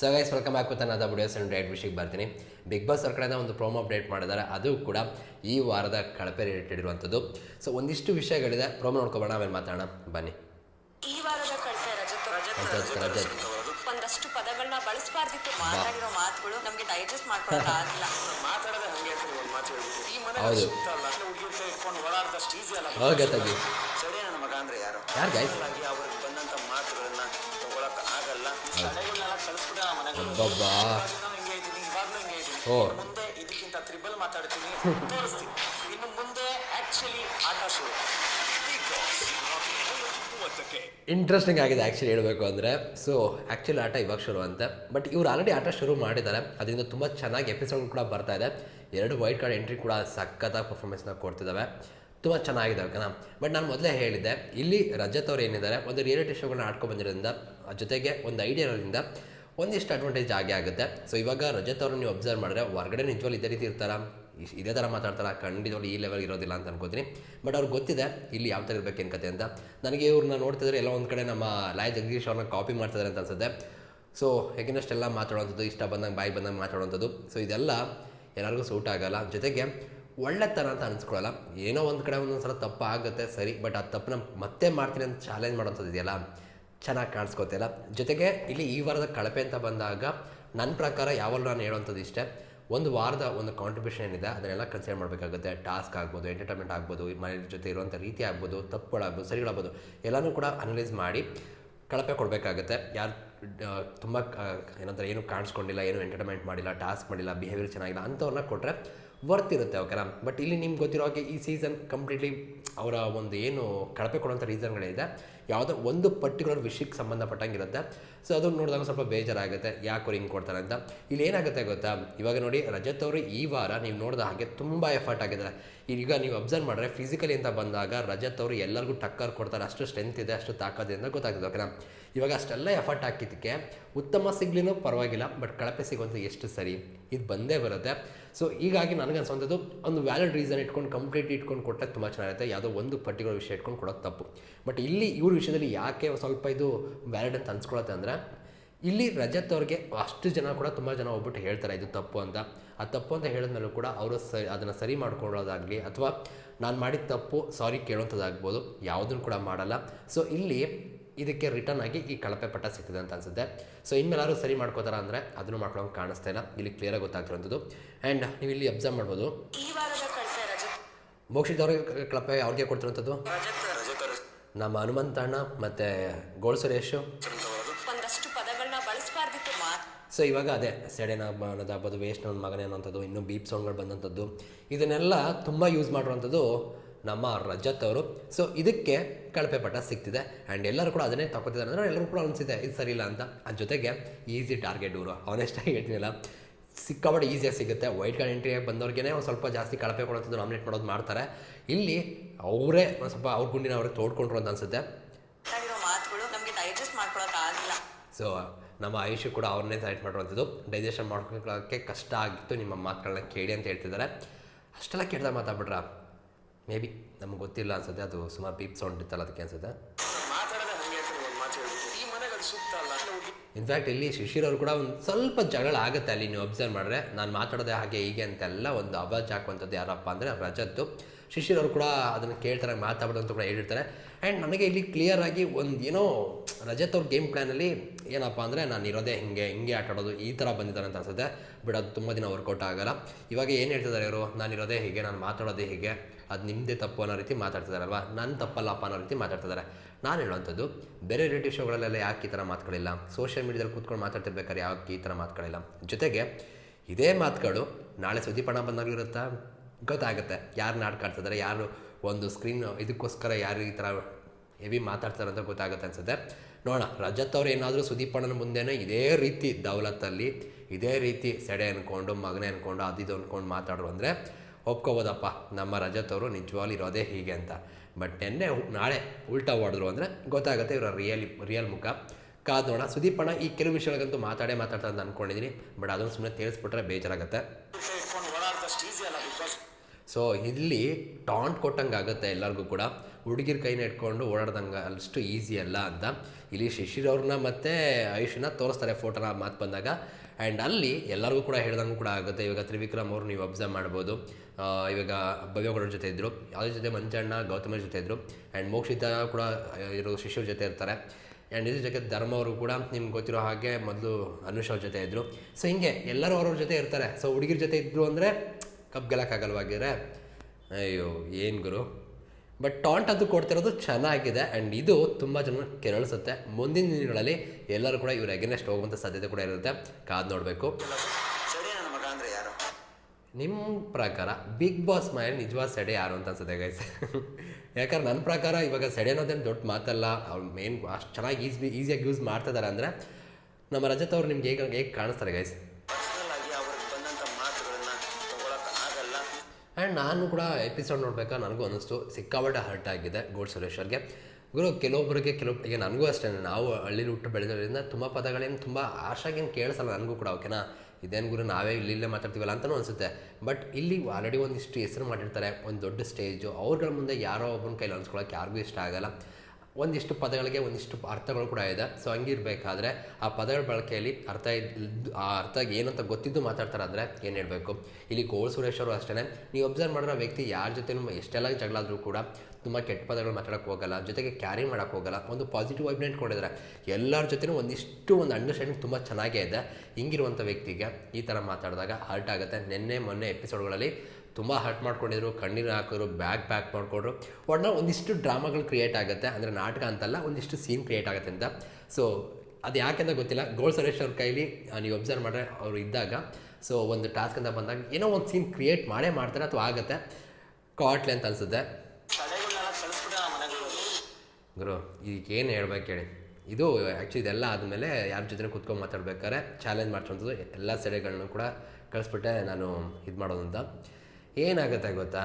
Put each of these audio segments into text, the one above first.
So guys welcome back with another videos and diet ವಿಷಯಕ್ಕೆ ಬರ್ತೀನಿ. Big boss ಅವ್ರ ಕಡೆಯಿಂದ ಒಂದು ಪ್ರೋಮೋ ಅಪ್ಡೇಟ್ ಮಾಡಿದ್ದಾರೆ. ಅದು ಕೂಡ ಈ ವಾರದ ಕಳಪೆ ರಿಲೇಟೆಡ್ ಇರುವಂಥದ್ದು ಸೊ ಒಂದಿಷ್ಟು ವಿಷಯಗಳಿದೆ. ಪ್ರೋಮೋ ನೋಡ್ಕೊಬೋಣ. ಆಮೇಲೆ ಮಾತಾಡೋಣ. ಬನ್ನಿ. ಈ ವಾರದ ಕಳಪೆ ರಜತ್ ರಜತ್ ರಜತ್ ಒಂದಷ್ಟು ಪದಗಳನ್ನ ಬಳಸಬಾರ್ದಿತ್ತು. ಮಾತಾಡಿರೋ ಮಾತುಗಳು ನಮಗೆ ಡೈಜೆಸ್ಟ್ ಮಾಡ್ಕೊಳಕ್ ಆಗಿಲ್ಲ. ಮಾತಾಡೋದೇ ಹೌದು. ಹೋಗಿ ತೆಗಿ ಯಾರು ಮನೆಗೆ ಅಬ್ಬಬ್ಬಾ. ಓ. ಇದಕ್ಕಿಂತ ತ್ರಿಬಲ್ ಮಾತಾಡ್ತೀನಿ ಇನ್ನು ಮುಂದೆ ಆಕ್ಚುಲಿ ಆಟ ಶುರು ಇಂಟ್ರೆಸ್ಟಿಂಗ್ ಆಗಿದೆ ಆ್ಯಕ್ಚುಲಿ ಹೇಳಬೇಕು ಅಂದರೆ ಸೊ ಆ್ಯಕ್ಚುಲಿ ಆಟ ಇವಾಗ ಶುರು ಅಂತ ಬಟ್ ಇವ್ರು ಆಲ್ರೆಡಿ ಆಟ ಶುರು ಮಾಡಿದ್ದಾರೆ ಅದರಿಂದ ತುಂಬ ಚೆನ್ನಾಗಿ ಎಪಿಸೋಡ್ ಕೂಡ ಬರ್ತಾ ಇದೆ ಎರಡು ವೈಟ್ ಕಾರ್ಡ್ ಎಂಟ್ರಿ ಕೂಡ ಸಖತ್ತಾಗಿ ಪರ್ಫಾರ್ಮೆನ್ಸ್ನ ಕೊಡ್ತಿದ್ದಾವೆ ತುಂಬ ಚೆನ್ನಾಗಿದೆ ಓಕೆನಾ ಬಟ್ ನಾನು ಮೊದಲೇ ಹೇಳಿದ್ದೆ, ಇಲ್ಲಿ ರಜತ್ ಅವ್ರು ಏನಿದ್ದಾರೆ, ಒಂದು ರಿಯಾಲಿಟಿ ಶೋಗಳನ್ನ ಆಡ್ಕೊಂಡು ಬಂದಿರೋದ್ರಿಂದ, ಜೊತೆಗೆ ಒಂದು ಐಡಿಯಾ ಇರೋದ್ರಿಂದ ಒಂದಿಷ್ಟು ಅಡ್ವಾಂಟೇಜ್ ಆಗೇ ಆಗುತ್ತೆ. ಸೊ ಇವಾಗ ರಜತ್ ಅವ್ರನ್ನ ನೀವು ಅಬ್ಸರ್ವ್ ಮಾಡಿದ್ರೆ ಹೊರಗಡೆ ನಿಜವಾಗ್ಲೂ ಇದೇ ರೀತಿ ಇರ್ತಾರ? ಇದೇ ಥರ ಮಾತಾಡ್ತಾರ? ಖಂಡಿತವಾಗಿ ಈ ಲೆವೆಲ್ ಇರೋದಿಲ್ಲ ಅಂತ ಅನ್ಕೋತೀನಿ. ಬಟ್ ಅವ್ರಿಗೆ ಗೊತ್ತಿದೆ, ಇಲ್ಲಿ ಯಾವ ಥರ ಇರಬೇಕು ಏನು ಕತೆ ಅಂತ. ನನಗೆ ಇವ್ರನ್ನ ನೋಡ್ತಿದ್ರೆ ಎಲ್ಲ ಒಂದು ಕಡೆ ನಮ್ಮ ಲಾಯ್ ಜಗದೀಶ್ ಅವ್ರನ್ನ ಕಾಪಿ ಮಾಡ್ತಿದ್ದಾರೆ ಅಂತ ಅನ್ಸುತ್ತೆ. ಸೊ ಹೇಗಿನಷ್ಟೆಲ್ಲ ಮಾತಾಡೋವಂಥದ್ದು, ಇಷ್ಟ ಬಂದಂಗೆ, ಬಾಯಿ ಬಂದಂಗೆ ಮಾತಾಡೋವಂಥದ್ದು. ಸೊ ಇದೆಲ್ಲ ಎಲ್ಲರಿಗೂ ಸೂಟ್ ಆಗಲ್ಲ. ಜೊತೆಗೆ ಒಳ್ಳೆತನ ಅಂತ ಅನಿಸ್ಕೊಳ್ಳಲ್ಲ ಏನೋ ಒಂದು ಕಡೆ ಒಂದೊಂದು ಸಲ ತಪ್ಪು ಆಗುತ್ತೆ, ಸರಿ, ಬಟ್ ಆ ತಪ್ಪನ್ನ ಮತ್ತೆ ಮಾಡ್ತೀನಿ ಅಂತ ಚಾಲೆಂಜ್ ಮಾಡೋಂಥದ್ದು ಇದೆಯಲ್ಲ, ಚೆನ್ನಾಗಿ ಕಾಣಿಸ್ಕೋತಿಲ್ಲ ಜೊತೆಗೆ ಇಲ್ಲಿ ಈ ವಾರದ ಕಳಪೆ ಅಂತ ಬಂದಾಗ ನನ್ನ ಪ್ರಕಾರ ಯಾವಾಗಲೂ ನಾನು ಹೇಳುವಂಥದ್ದು ಇಷ್ಟೇ. ಒಂದು ವಾರದ ಒಂದು ಕಾಂಟ್ರಿಬ್ಯೂಷನ್ ಏನಿದೆ, ಅದನ್ನೆಲ್ಲ ಕನ್ಸಿಡರ್ ಮಾಡಬೇಕಾಗುತ್ತೆ. ಟಾಸ್ಕ್ ಆಗ್ಬೋದು ಎಂಟರ್ಟೈನ್ಮೆಂಟ್ ಆಗ್ಬೋದು ಮನೆ ಜೊತೆ ಇರುವಂಥ ರೀತಿ ಆಗ್ಬೋದು, ತಪ್ಪುಗಳಾಗ್ಬೋದು, ಸರಿಗಳಾಗ್ಬೋದು, ಎಲ್ಲನೂ ಕೂಡ ಅನಲೈಸ್ ಮಾಡಿ ಕಳಪೆ ಕೊಡಬೇಕಾಗುತ್ತೆ. ಯಾರು ತುಂಬ ಏನಂತಾರೆ, ಏನು ಕಾಣಿಸ್ಕೊಂಡಿಲ್ಲ, ಏನು ಎಂಟರ್ಟೈನ್ಮೆಂಟ್ ಮಾಡಿಲ್ಲ ಟಾಸ್ಕ್ ಮಾಡಿಲ್ಲ ಬಿಹೇವಿಯರ್ ಚೆನ್ನಾಗಿಲ್ಲ ಅಂಥವ್ರನ್ನ ಕೊಟ್ಟರೆ ವರ್ತ್ ಇರುತ್ತೆ ಓಕೆನಾ ಬಟ್ ಇಲ್ಲಿ ನಿಮ್ಗೆ ಗೊತ್ತಿರೋ ಹಾಗೆ ಈ ಸೀಸನ್ ಕಂಪ್ಲೀಟ್ಲಿ ಅವರ ಒಂದು ಏನು ಕಳಪೆ ಕೊಡುವಂಥ ರೀಸನ್ಗಳಿದೆ ಯಾವುದೋ ಒಂದು ಪರ್ಟಿಕ್ಯುಲರ್ ವಿಷಯಕ್ಕೆ ಸಂಬಂಧಪಟ್ಟಂಗಿರುತ್ತೆ. ಸೊ ಅದನ್ನು ನೋಡಿದಾಗ ಸ್ವಲ್ಪ ಬೇಜಾರಾಗುತ್ತೆ, ಯಾಕೆ ಹಿಂಗೆ ಕೊಡ್ತಾರೆ ಅಂತ. ಇಲ್ಲಿ ಏನಾಗುತ್ತೆ ಗೊತ್ತಾ? ಇವಾಗ ನೋಡಿ, ರಜತ್ ಅವರು ಈ ವಾರ ನೀವು ನೋಡಿದ ಹಾಗೆ ತುಂಬ ಎಫರ್ಟ್ ಆಗಿದ್ದಾರೆ. ಈಗ ನೀವು ಅಬ್ಸರ್ವ್ ಮಾಡಿದ್ರೆ ಫಿಸಿಕಲಿ ಅಂತ ಬಂದಾಗ ರಜತ್ ಅವರು ಎಲ್ಲರಿಗೂ ಟಕ್ಕರ್ ಕೊಡ್ತಾರೆ, ಅಷ್ಟು ಸ್ಟ್ರೆಂತ್ ಇದೆ, ಅಷ್ಟು ತಾಕದೆ ಅಂತ ಗೊತ್ತಾಗ್ತದೆ ಓಕೆನಾ ಇವಾಗ ಅಷ್ಟೆಲ್ಲ ಎಫರ್ಟ್ ಹಾಕಿದ್ದಕ್ಕೆ ಉತ್ತಮ ಸಿಗ್ಲಿನೂ ಪರವಾಗಿಲ್ಲ ಬಟ್ ಕಳಪೆ ಸಿಗುವಂಥ ಎಷ್ಟು ಸರಿ? ಇದು ಬಂದೇ ಬರುತ್ತೆ. ಸೊ ಹೀಗಾಗಿ ನನಗೆ ಅನ್ಸೋದು ಒಂದು ವ್ಯಾಲಿಡ್ ರೀಸನ್ ಇಟ್ಕೊಂಡು ಕಂಪ್ಲೀಟ್ ಇಟ್ಕೊಂಡು ಕೊಟ್ಟರೆ ತುಂಬ ಚೆನ್ನಾಗಿರುತ್ತೆ. ಯಾವುದೋ ಒಂದು ಪರ್ಟಿಕ್ಯುಲರ್ ವಿಷಯ ಇಟ್ಕೊಂಡು ಕೊಡೋದು ತಪ್ಪು. ಬಟ್ ಇಲ್ಲಿ ಇವ್ರ ವಿಷಯದಲ್ಲಿ ಯಾಕೆ ಸ್ವಲ್ಪ ಇದು ವ್ಯಾಲಿಡ್ ಅಂತ ಅನ್ಸ್ಕೊಳತ್ತೆ ಅಂದರೆ ಇಲ್ಲಿ ರಜತ್ ಅವ್ರಿಗೆ ಅಷ್ಟು ಜನ ಕೂಡ ತುಂಬ ಜನ ಹೋಗ್ಬಿಟ್ಟು ಹೇಳ್ತಾರೆ ಇದು ತಪ್ಪು ಅಂತ. ಆ ತಪ್ಪು ಅಂತ ಹೇಳಿದ್ಮೇಲೂ ಕೂಡ ಅವರು ಸರಿ ಅದನ್ನು ಸರಿ ಮಾಡ್ಕೊಳ್ಳೋದಾಗಲಿ ಅಥವಾ ನಾನು ಮಾಡಿದ ತಪ್ಪು ಸಾರಿ ಕೇಳೋಂಥದ್ದಾಗ್ಬೋದು ಯಾವುದನ್ನು ಕೂಡ ಮಾಡಲ್ಲ. ಸೊ ಇಲ್ಲಿ ಇದಕ್ಕೆ ರಿಟರ್ನ್ ಆಗಿ ಈ ಕಳಪೆ ಪಟ್ಟ ಸಿಗ್ತದೆ ಅಂತ ಅನ್ಸುತ್ತೆ. ಸೊ ಇನ್ಮೇಲಾರು ಸರಿ ಮಾಡ್ಕೋತಾರ ಅಂದರೆ ಅದನ್ನು ಮಾಡ್ಕೊಳಂಗೆ ಕಾಣಿಸ್ತಾ ಇಲ್ಲ. ಇಲ್ಲಿ ಕ್ಲಿಯರಾಗಿ ಗೊತ್ತಾಗ್ತಿರೋಂಥದ್ದು. ಆ್ಯಂಡ್ ನೀವು ಇಲ್ಲಿ ಅಬ್ಸರ್ವ್ ಮಾಡ್ಬೋದು. ಮೋಕ್ಷಿತ್ ಅವ್ರಿಗೆ ಕಳಪೆ ಅವ್ರಿಗೆ ಕೊಡ್ತಿರೋಂಥದ್ದು? ನಮ್ಮ ಹನುಮಂತಣ್ಣ ಮತ್ತು ಗೋಳ್ ಸುರೇಶು. ಸೊ ಇವಾಗ ಅದೇ ಸೆಡೆನ ಅನ್ನೋದಾಗ್ಬೋದು ವೇಸ್ಟ್ ನನ್ನ ಮಗನೇ ಅನ್ನೋಂಥದ್ದು ಇನ್ನೂ ಬೀಪ್ ಸೌಂಡ್ಗಳು ಬಂದಂಥದ್ದು. ಇದನ್ನೆಲ್ಲ ತುಂಬ ಯೂಸ್ ಮಾಡಿರುವಂಥದ್ದು ನಮ್ಮ ರಜತ್ ಅವರು. ಸೊ ಇದಕ್ಕೆ ಕಳಪೆ ಪಟ್ಟ ಸಿಗ್ತಿದೆ. ಆ್ಯಂಡ್ ಎಲ್ಲರೂ ಕೂಡ ಅದನ್ನೇ ತಗೋತಿದ್ದಾರೆ ಅಂದರೆ ಎಲ್ಲರೂ ಕೂಡ ಅನಿಸಿದೆ ಇದು ಸರಿ ಇಲ್ಲ ಅಂತ. ಅದ್ರ ಜೊತೆಗೆ ಈಸಿ ಟಾರ್ಗೆಟ್ ಇವರು ಆನೆಸ್ಟಾಗಿ ಹೇಳ್ತೀನಿಲ್ಲ ಸಿಕ್ಕಾಪಟ್ಟೆ ಈಸಿಯಾಗಿ ಸಿಗುತ್ತೆ. ವೈಟ್ ಕಾರ್ಡ್ ಎಂಟ್ರಿ ಬಂದವ್ರಿಗೆ ಒಂದು ಸ್ವಲ್ಪ ಜಾಸ್ತಿ ಕಳಪೆ ಕೊಡೋಂಥದ್ದು ನಾಮಿನೇಟ್ ಮಾಡೋದು ಮಾಡ್ತಾರೆ. ಇಲ್ಲಿ ಅವರೇ ಒಂದು ಸ್ವಲ್ಪ ಅವ್ರ ಗುಂಡಿನ ಅವ್ರಿಗೆ ತೋಡ್ಕೊಂಡ್ರು ಅಂತ ಅನಿಸುತ್ತೆ. ಸೊ ನಮ್ಮ ಆಯುಷ್ ಕೂಡ ಅವ್ರನ್ನೇ ಸೆಲೆಕ್ಟ್ ಮಾಡುವಂಥದ್ದು. ಡೈಜೆಷನ್ ಮಾಡ್ಕೊಳ್ಳೋಕ್ಕೆ ಕಷ್ಟ ಆಗಿತ್ತು ನಿಮ್ಮ ಮಾತುಗಳನ್ನ ಕೇಳಿ ಅಂತ ಹೇಳ್ತಿದ್ದಾರೆ. ಅಷ್ಟೆಲ್ಲ ಕೇಳ್ದಾಗ ಮಾತಾಡ್ಬಿಟ್ರ? ಮೇ ಬಿ ನಮ್ಗೆ ಗೊತ್ತಿಲ್ಲ ಅನ್ಸುತ್ತೆ. ಅದು ಸುಮಾರು ಪೀಪ್ ಸೌಂಡ್ ಇತ್ತಲ್ಲ ಅದಕ್ಕೆ ಅನ್ಸುತ್ತೆ. ಇನ್ಫ್ಯಾಕ್ಟ್ ಇಲ್ಲಿ ಶಿಶಿರ್ ಅವರು ಕೂಡ ಒಂದು ಸ್ವಲ್ಪ ಜಗಳ ಆಗುತ್ತೆ ಅಲ್ಲಿ ನೀವು ಅಬ್ಸರ್ವ್ ಮಾಡಿದ್ರೆ. ನಾನು ಮಾತಾಡೋದೇ ಹಾಗೆ ಹೀಗೆ ಅಂತೆಲ್ಲ ಒಂದು ಅವಾಜ್ ಹಾಕುವಂಥದ್ದು ಯಾರಪ್ಪ ಅಂದರೆ ರಜತ್ತು ಶಿಶಿರ್ ಅವರು ಕೂಡ ಅದನ್ನು ಕೇಳ್ತಾರೆ ಮಾತಾಡೋದು ಅಂತ ಕೂಡ ಹೇಳಿರ್ತಾರೆ. ಆ್ಯಂಡ್ ನನಗೆ ಇಲ್ಲಿ ಕ್ಲಿಯರ್ ಆಗಿ ಒಂದು ಏನೋ ರಜತ್ ಅವ್ರ ಗೇಮ್ ಪ್ಲ್ಯಾನಲ್ಲಿ ಏನಪ್ಪ ಅಂದರೆ ನಾನು ಇರೋದೇ ಹಿಂಗೆ ಹಿಂಗೆ ಆಟ ಆಡೋದು, ಈ ಥರ ಬಂದಿದ್ದಾರೆ ಅಂತ ಅನ್ಸುತ್ತೆ. ಬಟ್ ಅದು ತುಂಬ ದಿನ ವರ್ಕೌಟ್ ಆಗಲ್ಲ. ಇವಾಗ ಏನು ಹೇಳ್ತಿದ್ದಾರೆ ಇವರು? ನಾನು ಇರೋದೇ ಹೀಗೆ, ನಾನು ಮಾತಾಡೋದೇ ಹೀಗೆ. ಅದು ನಿಮ್ಮದೇ ತಪ್ಪು ಅನ್ನೋ ರೀತಿ ಮಾತಾಡ್ತಿದಾರಲ್ವ? ನನ್ನ ತಪ್ಪಲ್ಲಪ್ಪ ಅನ್ನೋ ರೀತಿ ಮಾತಾಡ್ತಿದ್ದಾರೆ ನಾನು ಹೇಳುವಂಥದ್ದು, ಬೇರೆ ರಿಯಾಲಿಟಿ ಶೋಗಳಲ್ಲೆಲ್ಲ ಯಾಕೆ ಈ ಥರ ಮಾತುಗಳಿಲ್ಲ ಸೋಷಿಯಲ್ ಮೀಡಿಯಾದಲ್ಲಿ ಕೂತ್ಕೊಂಡು ಮಾತಾಡ್ತಿರ್ಬೇಕಾದ್ರೆ ಯಾಕೆ ಈ ಥರ ಮಾತುಗಳಿಲ್ಲ ಜೊತೆಗೆ ಇದೇ ಮಾತುಗಳು ನಾಳೆ ಸುದ್ದಿಪಣ ಬಂದಾಗಲೂ ಇರುತ್ತಾ ಗೊತ್ತಾಗುತ್ತೆ. ಯಾರು ನಾಟಕ ಆಡ್ತಿದ್ದಾರೆ ಯಾರು ಒಂದು ಸ್ಕ್ರೀನ್ ಇದಕ್ಕೋಸ್ಕರ ಯಾರು ಈ ಥರ ಹೆವಿ ಮಾತಾಡ್ತಾರೆ ಅಂತ ಗೊತ್ತಾಗುತ್ತೆ ಅನ್ಸುತ್ತೆ. ನೋಡೋಣ, ರಜತ್ ಅವ್ರು ಏನಾದರೂ ಸುದೀಪಣ್ಣನ ಮುಂದೆನೇ ಇದೇ ರೀತಿ ದೌಲತ್ತಲ್ಲಿ, ಇದೇ ರೀತಿ ಸೆಡೆ ಅಂದ್ಕೊಂಡು ಮಗನೇ ಅಂದ್ಕೊಂಡು ಅದಿದು ಅಂದ್ಕೊಂಡು ಮಾತಾಡೋರು ಅಂದರೆ ಒಪ್ಕೋಬೋದಪ್ಪ. ನಮ್ಮ ರಜತ್ ಅವರು ನಿಜವಾಗ್ಲೂ ಇರೋದೇ ಹೀಗೆ ಅಂತ. ಬಟ್ ನೆನ್ನೆ ನಾಳೆ ಉಲ್ಟಾ ಹೊಡೆದ್ರು ಅಂದರೆ ಗೊತ್ತಾಗುತ್ತೆ ಇವರ ರಿಯಲ್ ರಿಯಲ್ ಮುಖ. ಕಾದು ನೋಡ ಸುದೀಪಣ್ಣ ಈ ಕೆಲವು ವಿಷಯಗಳಿಗಂತೂ ಮಾತಾಡೇ ಮಾತಾಡ್ತಾರೆ ಅಂತ ಅಂದ್ಕೊಂಡಿದ್ದೀನಿ ಬಟ್ ಅದನ್ನು ಸುಮ್ಮನೆ ತಿಳಿಸ್ಬಿಟ್ರೆ ಬೇಜಾರಾಗುತ್ತೆ ಕೈ ಇಟ್ಕೊಂಡು ಓಡಾಡ್ದಷ್ಟು ಈಸಿ ಅಲ್ಲ ಬಿಕಾಸ್ ಸೊ ಇಲ್ಲಿ ಟಾಂಟ್ ಕೊಟ್ಟಂಗೆ ಆಗುತ್ತೆ ಎಲ್ಲರಿಗೂ ಕೂಡ. ಹುಡುಗಿರ ಕೈನ ಇಟ್ಕೊಂಡು ಓಡಾಡ್ದಂಗೆ ಅಷ್ಟು ಈಸಿ ಅಲ್ಲ ಅಂತ. ಇಲ್ಲಿ ಶಿಶಿರ್ ಅವ್ರನ್ನ ಮತ್ತು ಆಯುಷನ್ನ ತೋರಿಸ್ತಾರೆ ಫೋಟೋನ ಮಾತು ಬಂದಾಗ. ಆ್ಯಂಡ್ ಅಲ್ಲಿ ಎಲ್ಲರಿಗೂ ಕೂಡ ಹೇಳ್ದಂಗೆ ಕೂಡ ಆಗುತ್ತೆ. ಇವಾಗ ತ್ರಿವಿಕ್ರಮ್ ಅವರು ನೀವು ಅಬ್ಸರ್ವ್ ಮಾಡ್ಬೋದು. ಇವಾಗ ಭವ್ಯಗೌಡರ ಜೊತೆ ಇದ್ದರು ಅದ್ರ ಜೊತೆ ಮಂಜಣ್ಣ, ಗೌತಮ ಜೊತೆ ಇದ್ದರು ಆ್ಯಂಡ್ ಮೋಕ್ಷಿತ ಕೂಡ ಇರೋ ಶಿಶು ಜೊತೆ ಇರ್ತಾರೆ. ಆ್ಯಂಡ್ ಇದ್ರ ಜೊತೆ ಧರ್ಮ ಅವರು ಕೂಡ ನಿಮ್ಗೆ ಗೊತ್ತಿರೋ ಹಾಗೆ ಮೊದಲು ಅನುಷ್ ಅವ್ರ ಜೊತೆ ಇದ್ದರು ಸೊ ಹಿಂಗೆ ಎಲ್ಲರೂ ಅವ್ರವ್ರ ಜೊತೆ ಇರ್ತಾರೆ. ಸೊ ಹುಡುಗಿರ ಜೊತೆ ಇದ್ದರು ಅಂದರೆ ಕಪ್ ಗೆಲ್ಲಕ್ಕಾಗಲ್ವಾಗಿದ್ರೆ ಅಯ್ಯೋ ಏನು ಗುರು? ಬಟ್ ಟಾಂಟ್ ಅದು ಕೊಡ್ತಿರೋದು ಚೆನ್ನಾಗಿದೆ ಆ್ಯಂಡ್ ಇದು ತುಂಬ ಜನ ಕೆರಳಿಸುತ್ತೆ. ಮುಂದಿನ ದಿನಗಳಲ್ಲಿ ಎಲ್ಲರೂ ಕೂಡ ಇವ್ರ ಅಗೇನೆಸ್ಟ್ ಹೋಗುವಂಥ ಸಾಧ್ಯತೆ ಕೂಡ ಇರುತ್ತೆ. ಕಾದು ನೋಡಬೇಕು. ನಿಮ್ಮ ಪ್ರಕಾರ ಬಿಗ್ ಬಾಸ್ ಮೇಲೆ ನಿಜವಾದ ಸೆಡೆ ಯಾರು ಅಂತ ಅನ್ಸುತ್ತೆ ಗೈಸ್ ಯಾಕಂದ್ರೆ ನನ್ನ ಪ್ರಕಾರ ಇವಾಗ ಸೆಡೆ ಅನ್ನೋದೇನು ದೊಡ್ಡ ಮಾತಲ್ಲ ಅವ್ರು ಮೇನ್ ಅಷ್ಟು ಚೆನ್ನಾಗಿ ಈಸಿ ಈಸಿಯಾಗಿ ಯೂಸ್ ಮಾಡ್ತಿದ್ದಾರೆ ಅಂದರೆ ನಮ್ಮ ರಜತ್ ಅವ್ರು ನಿಮ್ಗೆ ಹೇಗೆ ಹೇಗೆ ಕಾಣಿಸ್ತಾರೆ ಗೈಸ್ ಆ್ಯಂಡ್ ನಾನು ಕೂಡ ಎಪಿಸೋಡ್ ನೋಡಬೇಕಾ? ನನಗೂ ಅನ್ನಿಸ್ತು. ಸಿಕ್ಕಾಪಟ್ಟೆ ಹರ್ಟ್ ಆಗಿದೆ ಗೋಡ್ ಸುರೇಶ್ವರ್ಗೆ ಗುರು ಕೆಲವೊಬ್ಬರಿಗೆ ಕೆಲವು ನನಗೂ ಅಷ್ಟೇ. ನಾವು ಹಳ್ಳಿಲಿ ಹುಟ್ಟು ಬೆಳೆದ್ರಿಂದ ತುಂಬ ಪದಗಳೇನು ತುಂಬ ಆಶಾಗೇನು ಕೇಳಿಸಲ್ಲ ನನಗೂ ಕೂಡ ಓಕೆನಾ ಇದೇನು ಗುರು, ನಾವೇ ಇಲ್ಲಿ ಇಲ್ಲೇ ಮಾತಾಡ್ತೀವಲ್ಲ ಅಂತಲೂ ಅನಿಸುತ್ತೆ. ಬಟ್ ಇಲ್ಲಿ ಆಲ್ರೆಡಿ ಒಂದಿಷ್ಟು ಹೆಸರು ಮಾಡಿರ್ತಾರೆ. ಒಂದು ದೊಡ್ಡ ಸ್ಟೇಜು ಅವ್ರಗಳ ಮುಂದೆ ಯಾರೋ ಒಬ್ಬನ ಕೈಲಿ ಅನ್ಸ್ಕೊಳಕ್ಕೆ ಯಾರಿಗೂ ಇಷ್ಟ ಆಗಲ್ಲ. ಒಂದಿಷ್ಟು ಪದಗಳಿಗೆ ಒಂದಿಷ್ಟು ಅರ್ಥಗಳು ಕೂಡ ಇದೆ. ಸೊ ಹಂಗಿರಬೇಕಾದ್ರೆ ಆ ಪದಗಳ ಬಳಕೆಯಲ್ಲಿ ಅರ್ಥ ಇದ್ದು ಆ ಅರ್ಥ ಏನಂತ ಗೊತ್ತಿದ್ದು ಮಾತಾಡ್ತಾರೆ ಅಂದರೆ ಏನು ಹೇಳಬೇಕು? ಇಲ್ಲಿ ಕೋಳ್ ಸುರೇಶ್ ಅವರು ಅಷ್ಟೇ ನೀವು ಅಬ್ಸರ್ವ್ ಮಾಡಿರೋ ವ್ಯಕ್ತಿ ಯಾರ ಜೊತೆನೂ ಎಷ್ಟೆಲ್ಲ ಜಗಳ ಆದರೂ ಕೂಡ ತುಂಬ ಕೆಟ್ಟ ಪದಗಳು ಮಾತಾಡೋಕೆ ಹೋಗಲ್ಲ, ಜೊತೆಗೆ ಕ್ಯಾರಿ ಮಾಡೋಕ್ಕೆ ಹೋಗಲ್ಲ. ಒಂದು ಪಾಸಿಟಿವ್ ವೈಬ್ರೆಂಟ್ ಕೊಡಿದ್ರೆ ಎಲ್ಲರ ಜೊತೆನೂ ಒಂದಿಷ್ಟು ಒಂದು ಅಂಡರ್ಸ್ಟ್ಯಾಂಡಿಂಗ್ ತುಂಬ ಚೆನ್ನಾಗೇ ಇದೆ. ಹಿಂಗಿರುವಂಥ ವ್ಯಕ್ತಿಗೆ ಈ ಥರ ಮಾತಾಡಿದಾಗ ಹರ್ಟ್ ಆಗುತ್ತೆ. ನಿನ್ನೆ, ಮೊನ್ನೆ ಎಪಿಸೋಡ್ಗಳಲ್ಲಿ ತುಂಬ ಹರ್ಟ್ ಮಾಡ್ಕೊಂಡಿದ್ರು ಕಣ್ಣೀರು ಹಾಕಿದ್ರು ಬ್ಯಾಗ್ ಪ್ಯಾಕ್ ಮಾಡಿಕೊಂಡ್ರು ಒಟ್ನಲ್ಲಿ ಒಂದಿಷ್ಟು ಡ್ರಾಮಾಗಳು ಕ್ರಿಯೇಟ್ ಆಗುತ್ತೆ. ಅಂದರೆ ನಾಟಕ ಅಂತಲ್ಲ ಒಂದಿಷ್ಟು ಸೀನ್ ಕ್ರಿಯೇಟ್ ಆಗುತ್ತೆ ಅಂತ. ಸೊ ಅದು ಯಾಕೆಂತ ಗೊತ್ತಿಲ್ಲ. ಗೋಲ್ ಸುರೇಶ್ ಅವ್ರ ಕೈಲಿ ನೀವು ಅಬ್ಸರ್ವ್ ಮಾಡಿದ್ರೆ ಅವರು ಇದ್ದಾಗ ಸೊ ಒಂದು ಟಾಸ್ಕ್ ಅಂತ ಬಂದಾಗ ಏನೋ ಒಂದು ಸೀನ್ ಕ್ರಿಯೇಟ್ ಮಾಡೇ ಮಾಡ್ತಾರೆ ಅಥವಾ ಆಗುತ್ತೆ. ಕಾಟ್ಲೆ ಅಂತ ಅನಿಸುತ್ತೆ. ಗುರು ಈಗೇನು ಹೇಳ್ಬೇಕು ಹೇಳಿ ಇದು ಆ್ಯಕ್ಚುಲಿ ಇದೆಲ್ಲ ಆದಮೇಲೆ ಯಾರ ಜೊತೆ ಕುತ್ಕೊಂಡು ಮಾತಾಡ್ಬೇಕಾದ್ರೆ ಚಾಲೆಂಜ್ ಮಾಡ್ಸೋಂಥದ್ದು ಎಲ್ಲ ಸೆಡೆಗಳನ್ನು ಕೂಡ ಕಳಿಸ್ಬಿಟ್ಟೆ ನಾನು ಇದು ಮಾಡೋದು ಅಂತ ಏನಾಗುತ್ತೆ ಗೊತ್ತಾ?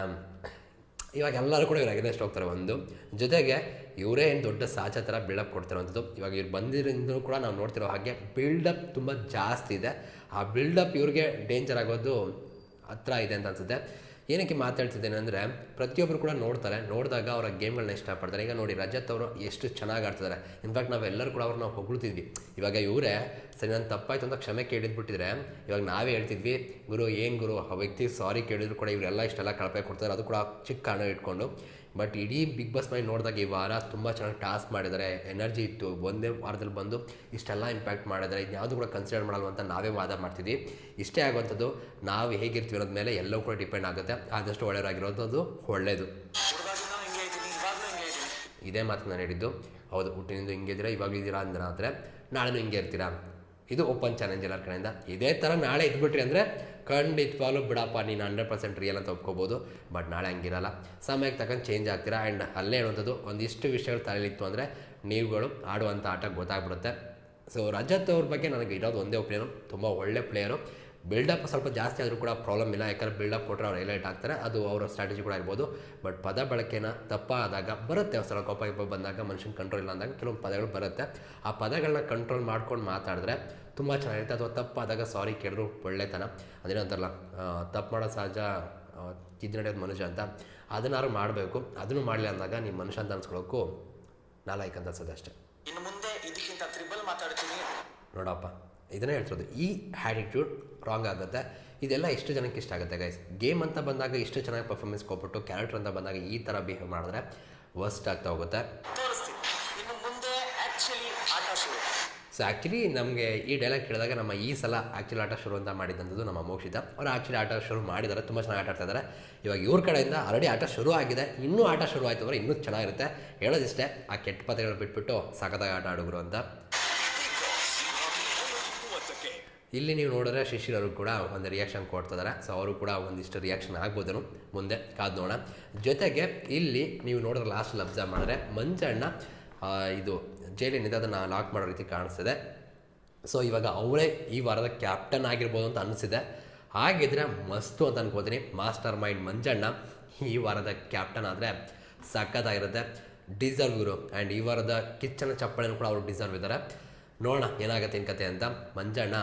ಇವಾಗ ಎಲ್ಲರೂ ಕೂಡ ಇವ್ರು ಅಗೇನೆಸ್ಟ್ ಹೋಗ್ತಾರೆ ಒಂದು. ಜೊತೆಗೆ ಇವರೇ ಏನು ದೊಡ್ಡ ಸಾಚ ಥರ ಬಿಲ್ಡಪ್ ಕೊಡ್ತಿರೋವಂಥದ್ದು ಇವಾಗ ಇವ್ರು ಬಂದಿರೋದ್ರೂ ಕೂಡ ನಾವು ನೋಡ್ತಿರೋ ಹಾಗೆ ಬಿಲ್ಡಪ್ ತುಂಬ ಜಾಸ್ತಿ ಇದೆ. ಆ ಬಿಲ್ಡಪ್ ಇವ್ರಿಗೆ ಡೇಂಜರ್ ಆಗೋದು ಹತ್ರ ಇದೆ ಅಂತ ಅನ್ಸುತ್ತೆ. ಏನಕ್ಕೆ ಮಾತಾಡ್ತಿದ್ದೇನೆ ಅಂದರೆ ಪ್ರತಿಯೊಬ್ಬರು ಕೂಡ ನೋಡ್ತಾರೆ, ನೋಡಿದಾಗ ಅವರ ಗೇಮ್ಗಳನ್ನ ಇಷ್ಟಪಡ್ತಾರೆ. ಈಗ ನೋಡಿ, ರಜತ್ ಅವರು ಎಷ್ಟು ಚೆನ್ನಾಗಿ ಆಡ್ತಿದ್ದಾರೆ ಇನ್ಫ್ಯಾಕ್ಟ್ ನಾವೆಲ್ಲರೂ ಕೂಡ ಅವ್ರನ್ನ ಹೊಗಳ್ತಿದ್ವಿ. ಇವಾಗ ಇವರೇ ಸರಿ ನಾನು ತಪ್ಪಾಯ್ತು ಅಂತ ಕ್ಷಮೆ ಕೇಳಿದ್ಬಿಟ್ಟಿದ್ರೆ, ಇವಾಗ ನಾವೇ ಹೇಳ್ತಿದ್ವಿ, ಗುರು, ಏನು ಗುರು? ಆ ವ್ಯಕ್ತಿ ಸಾರಿ ಕೇಳಿದ್ರು ಕೂಡ ಇವರೆಲ್ಲ ಇಷ್ಟೆಲ್ಲ ಕಳಪೆ ಕೊಡ್ತಾರೆ. ಅದು ಕೂಡ ಚಿಕ್ಕ ಹಣ ಇಟ್ಕೊಂಡು. ಬಟ್ ಇಡೀ ಬಿಗ್ ಬಾಸ್ ಮೈ ನೋಡಿದಾಗ ಈ ವಾರ ತುಂಬ ಚೆನ್ನಾಗಿ ಟಾಸ್ಕ್ ಮಾಡಿದ್ದಾರೆ ಎನರ್ಜಿ ಇತ್ತು. ಒಂದೇ ವಾರದಲ್ಲಿ ಬಂದು ಇಷ್ಟೆಲ್ಲ ಇಂಪ್ಯಾಕ್ಟ್ ಮಾಡಿದರೆ. ಯಾವುದು ಕೂಡ ಕನ್ಸಿಡರ್ ಮಾಡಲ್ಲ ಅಂತ ನಾವೇ ವಾದ ಮಾಡ್ತಿದ್ವಿ. ಇಷ್ಟೇ ಆಗುವಂಥದ್ದು ನಾವು ಹೇಗಿರ್ತೀವಿ ಅನ್ನೋದ ಮೇಲೆ ಎಲ್ಲವೂ ಕೂಡ ಡಿಪೆಂಡ್ ಆಗುತ್ತೆ. ಆದಷ್ಟು ಒಳ್ಳೆಯವರಾಗಿರೋದು ಒಳ್ಳೆಯದು ಇದೇ ಮಾತು ನಾನು ಹೇಳಿದ್ದು. ಹೌದು, ಹುಟ್ಟಿನಿಂದ ಹಿಂಗೆ ಇದ್ದೀರಾ ಇವಾಗ ಇದ್ದೀರಾ ಅಂದ್ರೆ ನಾಳೆನೂ ಹಿಂಗೆ ಇರ್ತೀರಾ? ಇದು ಓಪನ್ ಚಾಲೆಂಜ್ ಎಲ್ಲರ ಕಡೆಯಿಂದ. ಇದೇ ಥರ ನಾಳೆ ಇದ್ಬಿಟ್ರಿ ಅಂದರೆ ಖಂಡಿತವಾಗ್ಲೂ ಬಿಡಪ್ಪ, ನೀನು ಹಂಡ್ರೆಡ್ ಪರ್ಸೆಂಟ್ ರಿಯಲ್ ಅಂತ ಒಪ್ಕೋಬೋದು. ಬಟ್ ನಾಳೆ ಹಂಗಿರಲ್ಲ. ಸಮಯಕ್ಕೆ ತಕ್ಕಂಗೆ ಚೇಂಜ್ ಆಗ್ತೀರಾ? ಆ್ಯಂಡ್ ಅಲ್ಲೇ ಹೇಳುವಂಥದ್ದು, ಒಂದಿಷ್ಟು ವಿಷಯಗಳು ತಲೆಯಲ್ಲಿತ್ತು ಅಂದರೆ ನೀವುಗಳು ಆಡುವಂಥ ಆಟ ಗೊತ್ತಾಗ್ಬಿಡುತ್ತೆ. ಸೊ ರಜತ್ ಅವ್ರ ಬಗ್ಗೆ ನನಗೆ ಇರೋದು ಒಂದೇ ಪ್ಲೇಯರು ತುಂಬ ಒಳ್ಳೆ ಪ್ಲೇಯರು ಬಿಲ್ಡಪ್ ಸ್ವಲ್ಪ ಜಾಸ್ತಿ ಆದರೂ ಕೂಡ ಪ್ರಾಬ್ಲಮ್ ಇಲ್ಲ. ಯಾಕಂದ್ರೆ ಬಿಲ್ಡಪ್ ಕೊಟ್ಟರೆ ಅವ್ರು ಹೈಲೈಟ್ ಆಗ್ತಾರೆ ಅದು ಅವರ ಸ್ಟ್ರಾಟಜಿ ಕೂಡ ಇರ್ಬೋದು. ಬಟ್ ಪದ ಬಳಕೆನ ತಪ್ಪಾದಾಗ ಬರುತ್ತೆ. ಸಲ ಕೋಪ ಗಿಪ ಬಂದಾಗ ಮನುಷ್ಯನ ಕಂಟ್ರೋಲ್ ಇಲ್ಲ ಅಂದಾಗ ಕೆಲವೊಂದು ಪದಗಳು ಬರುತ್ತೆ. ಆ ಪದಗಳನ್ನ ಕಂಟ್ರೋಲ್ ಮಾಡ್ಕೊಂಡು ಮಾತಾಡಿದ್ರೆ ತುಂಬ ಚೆನ್ನಾಗಿರುತ್ತೆ. ಅಥವಾ ತಪ್ಪಾದಾಗ ಸಾರಿ ಕೇಳಿದ್ರು ಒಳ್ಳೆತನ. ಅದೇನೋ ಅಂತಾರಲ್ಲ ತಪ್ಪು ಮಾಡೋ ಸಹಜ ತಿದ್ದು ನಡೆಯೋದು ಮನುಷ್ಯ ಅಂತ. ಅದನ್ನಾರು ಮಾಡಬೇಕು. ಅದನ್ನು ಮಾಡಲಿ ಅಂದಾಗ ನೀವು ಮನುಷ್ಯ ಅಂತ ಅನ್ಸ್ಕೊಳ್ಳೋಕ್ಕೂ ನಾಲ್ಕು ಅಂತ ಅನ್ಸೋದು ಅಷ್ಟೇ. ಇನ್ನು ಮುಂದೆ ಇದಕ್ಕಿಂತ ತ್ರಿಬಲ್ ಮಾತಾಡ್ತೀನಿ. ನೋಡಪ್ಪ. ಇದನ್ನೇ ಹೇಳ್ತಿರೋದು. ಈ ಹ್ಯಾಟಿಟ್ಯೂಡ್ ರಾಂಗ್ ಆಗುತ್ತೆ. ಇದೆಲ್ಲ ಎಷ್ಟು ಜನಕ್ಕೆ ಇಷ್ಟ ಆಗುತ್ತೆ ಗೈಸ್ ಗೇಮ್ ಅಂತ ಬಂದಾಗ ಇಷ್ಟು ಚೆನ್ನಾಗಿ ಪರ್ಫಾರ್ಮೆನ್ಸ್ ಕೊಟ್ಬಿಟ್ಟು ಕ್ಯಾರೆಕ್ಟರ್ ಅಂತ ಬಂದಾಗ ಈ ಥರ ಬಿಹೇವ್ ಮಾಡಿದ್ರೆ ವರ್ಸ್ಟ್ ಆಗ್ತಾ ಹೋಗುತ್ತೆ. ಸೊ ಆ್ಯಕ್ಚುಲಿ ನಮಗೆ ಈ ಡೈಲಾಗ್ ಕೇಳಿದಾಗ ನಮ್ಮ ಈ ಸಲ ಆ್ಯಕ್ಚುಲಿ ಆಟ ಶುರು ಅಂತ ಮಾಡಿದಂಥದ್ದು ನಮ್ಮ ಮೋಕ್ಷಿತ. ಅವ್ರು ಆ್ಯಕ್ಚುಲಿ ಆಟ ಶುರು ಮಾಡಿದ್ದಾರೆ ತುಂಬ ಚೆನ್ನಾಗಿ ಆಟ ಆಡ್ತಾ ಇದ್ದಾರೆ. ಇವಾಗ ಇವ್ರ ಕಡೆಯಿಂದ ಆಲ್ರೆಡಿ ಆಟ ಶುರು ಆಗಿದೆ. ಇನ್ನೂ ಆಟ ಶುರು ಆಯಿತು ಅಂದರೆ ಇನ್ನೂ ಚೆನ್ನಾಗಿರುತ್ತೆ. ಹೇಳೋದಿಷ್ಟೇ ಆ ಕೆಟ್ಟ ಪದಗಳು ಬಿಟ್ಬಿಟ್ಟು ಸಖತ್ತಾಗಿ ಆಟ ಆಡುಗರು ಅಂತ. ಇಲ್ಲಿ ನೀವು ನೋಡಿದ್ರೆ ಶಿಶಿರ್ ಅವರು ಕೂಡ ಒಂದು ರಿಯಾಕ್ಷನ್ ಕೊಡ್ತಿದ್ದಾರೆ ಸೊ ಅವರು ಕೂಡ ಒಂದಿಷ್ಟು ರಿಯಾಕ್ಷನ್ ಆಗ್ಬೋದನು ಮುಂದೆ ಕಾದು ನೋಡೋಣ. ಜೊತೆಗೆ ಇಲ್ಲಿ ನೀವು ನೋಡಿದ್ರೆ ಲಾಸ್ಟಲ್ಲಿ ಅಬ್ಸರ್ವ್ ಮಾಡಿದ್ರೆ ಮಂಜಣ್ಣ ಇದು ಜೈಲಿನಿಂದ ಅದನ್ನು ಲಾಕ್ ಮಾಡೋ ರೀತಿ ಕಾಣಿಸ್ತಿದೆ. ಸೊ ಇವಾಗ ಅವರೇ ಈ ವಾರದ ಕ್ಯಾಪ್ಟನ್ ಆಗಿರ್ಬೋದು ಅಂತ ಅನಿಸಿದೆ. ಹಾಗಿದ್ರೆ ಮಸ್ತು ಅಂತ ಅನ್ಕೋತೀನಿ. ಮಾಸ್ಟರ್ ಮೈಂಡ್ ಮಂಜಣ್ಣ ಈ ವಾರದ ಕ್ಯಾಪ್ಟನ್ ಆದರೆ ಸಖತ್ತಾಗಿರುತ್ತೆ. ಡಿಸರ್ವ್ ಇವರು. ಆ್ಯಂಡ್ ಈ ವಾರದ ಕಿಚ್ಚನ ಚಪ್ಪಳೆನೂ ಕೂಡ ಅವರು ಡಿಸರ್ವ್ ಇದ್ದಾರೆ. ನೋಡೋಣ ಏನಾಗುತ್ತೆ ಏನು ಕತೆ ಅಂತ. ಮಂಜಣ್ಣ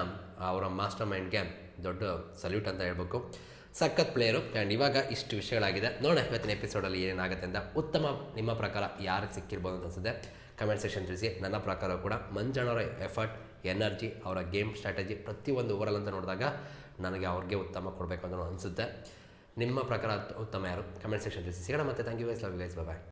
ಅವರ ಮಾಸ್ಟರ್ ಮೈಂಡ್ಗೆ ದೊಡ್ಡ ಸಲ್ಯೂಟ್ ಅಂತ ಹೇಳ್ಬೇಕು. ಸಖತ್ ಪ್ಲೇಯರು ಆ್ಯಂಡ್ ಇವಾಗ ಇಷ್ಟು ವಿಷಯಗಳಾಗಿದೆ. ನೋಡೋಣ ಇವತ್ತಿನ ಎಪಿಸೋಡಲ್ಲಿ ಏನೇನಾಗುತ್ತೆ ಅಂತ. ಉತ್ತಮ ನಿಮ್ಮ ಪ್ರಕಾರ ಯಾರಿಗೆ ಸಿಕ್ಕಿರ್ಬೋದು ಅಂತ ಅನಿಸುತ್ತೆ. ಕಮೆಂಟ್ ಸೆಕ್ಷನ್ ತಿಳಿಸಿ. ನನ್ನ ಪ್ರಕಾರ ಕೂಡ ಮಂಜಣ್ಣವರ ಎಫರ್ಟ್ ಎನರ್ಜಿ ಅವರ ಗೇಮ್ ಸ್ಟ್ರಾಟಜಿ ಪ್ರತಿಯೊಂದು ಓವರಲ್ ಅಂತ ನೋಡಿದಾಗ ನನಗೆ ಅವ್ರಿಗೆ ಉತ್ತಮ ಕೊಡಬೇಕು ಅಂತ ಅನಿಸುತ್ತೆ. ನಿಮ್ಮ ಪ್ರಕಾರ ಉತ್ತಮ ಯಾರು? ಕಮೆಂಟ್ ಸೆಕ್ಷನ್ ತಿಳಿಸಿ. ಸಿಗೋಣ ಮತ್ತೆ. Thank you guys love you guys bye